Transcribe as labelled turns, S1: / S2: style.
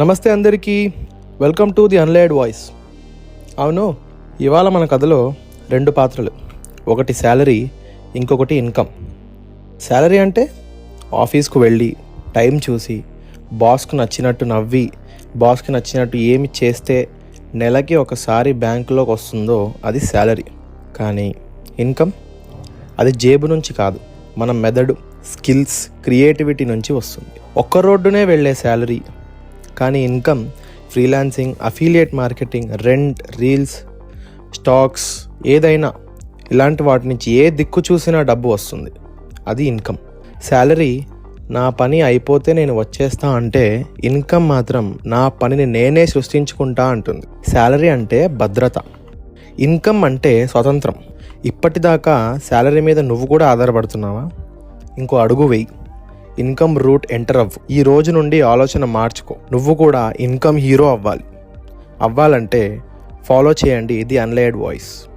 S1: నమస్తే అందరికీ. Welcome to the unlaid voice అవును ఇవాళ మన కథలో రెండు పాత్రలు. ఒకటి శాలరీ ఇంకొకటి ఇన్కమ్ శాలరీ అంటే ఆఫీస్కు వెళ్ళి టైం చూసి బాస్కు నచ్చినట్టు నవ్వి బాస్కి నచ్చినట్టు ఏమి చేస్తే నెలకి ఒకసారి బ్యాంకులోకి వస్తుందో అది శాలరీ కానీ ఇన్కమ్ అది జేబు నుంచి కాదు మన మెదడు స్కిల్స్ క్రియేటివిటీ నుంచి వస్తుంది. ఒక్క రోడ్డునే వెళ్ళే శాలరీ కానీ income freelancing affiliate marketing rent reels stocks ఏదైనా ఇలాంటి వాటి నుంచి ఏ దిక్కు చూసినా డబ్బు వస్తుంది. అది ఇన్కమ్. శాలరీ నా పని అయిపోతే నేను వచ్చేస్తా అంటే ఇన్కమ్ మాత్రం నా పనిని నేనే సృష్టించుకుంటా అంటుంది. శాలరీ అంటే భద్రత. ఇన్కమ్ అంటే స్వతంత్రం. ఇప్పటిదాకా శాలరీ మీద నువ్వు కూడా ఆధారపడుతున్నావా? ఇంకో అడుగు వెయ్యి ఇన్కమ్ రూట్ ఎంటర్ అవ్వు. ఈ రోజు నుండి ఆలోచన మార్చుకో. నువ్వు కూడా ఇన్కమ్ హీరో అవ్వాలి. అవ్వాలంటే ఫాలో చేయండి ఇది అన్లేడ్ వాయిస్.